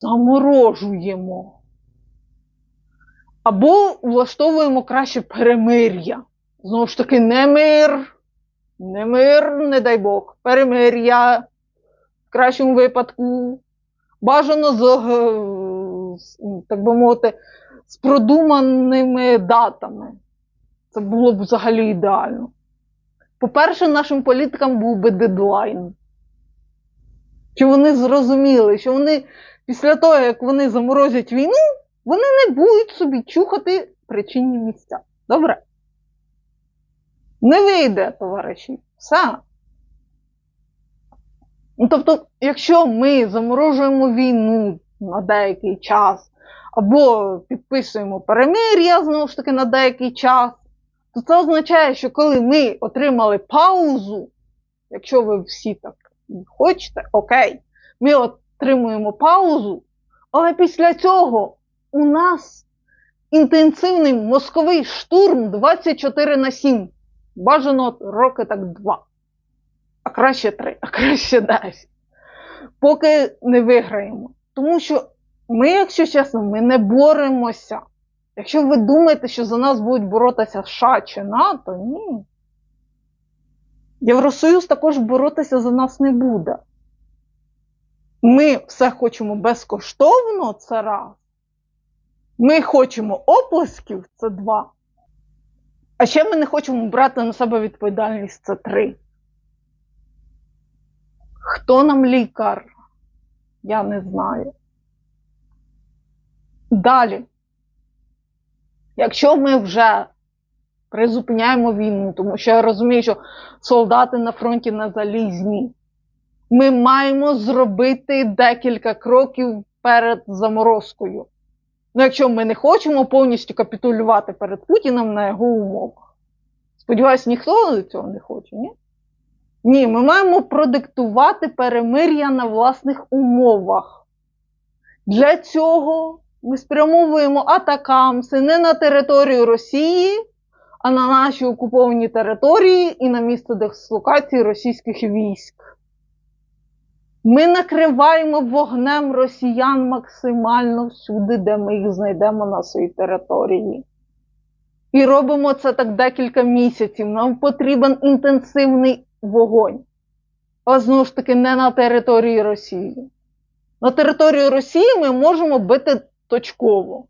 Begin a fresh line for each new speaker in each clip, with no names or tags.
заморожуємо. Або влаштовуємо краще перемир'я. Знову ж таки, не мир, не мир, не дай Бог, перемир'я в кращому випадку. Бажано з, так би мовити, з продуманими датами. Це було б взагалі ідеально. По-перше, нашим політикам був би дедлайн. Що вони зрозуміли, що вони після того, як вони заморозять війну, вони не будуть собі чухати причинні місця. Добре? Не вийде, товариші. Все. Ну, тобто, якщо ми заморожуємо війну на деякий час, або підписуємо перемир'я знову ж таки на деякий час, то це означає, що коли ми отримали паузу, якщо ви всі так хочете, окей, ми отримуємо паузу, але після цього у нас інтенсивний мозковий штурм 24 на 7. Бажано роки так два. А краще три, а краще 10. Поки не виграємо. Тому що ми, якщо чесно, ми не боремося. Якщо ви думаєте, що за нас будуть боротися США чи НАТО, ні. Євросоюз також боротися за нас не буде. Ми все хочемо безкоштовно, це раз. Ми хочемо оплесків, це два. А ще ми не хочемо брати на себе відповідальність, це три. Хто нам лікар? Я не знаю. Далі. Якщо ми вже призупиняємо війну, тому що я розумію, що солдати на фронті не залізні, ми маємо зробити декілька кроків перед заморозкою. Ну, якщо ми не хочемо повністю капітулювати перед Путіним на його умовах. Сподіваюсь, ніхто цього не хоче, ні? Ні, ми маємо продиктувати перемир'я на власних умовах. Для цього ми спрямовуємо атакамси не на територію Росії, а на наші окуповані території і на місце дислокації російських військ. Ми накриваємо вогнем росіян максимально всюди, де ми їх знайдемо на своїй території. І робимо це так декілька місяців. Нам потрібен інтенсивний вогонь. Але знову ж таки, не на території Росії. На території Росії ми можемо бити точково.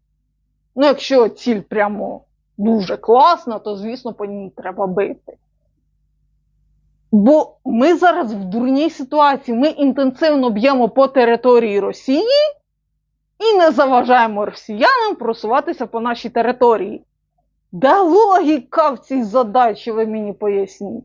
Ну, якщо ціль прямо дуже класна, то, звісно, по ній треба бити. Бо ми зараз в дурній ситуації. Ми інтенсивно б'ємо по території Росії і не заважаємо росіянам просуватися по нашій території. Де логіка в цій задачі, ви мені поясніть?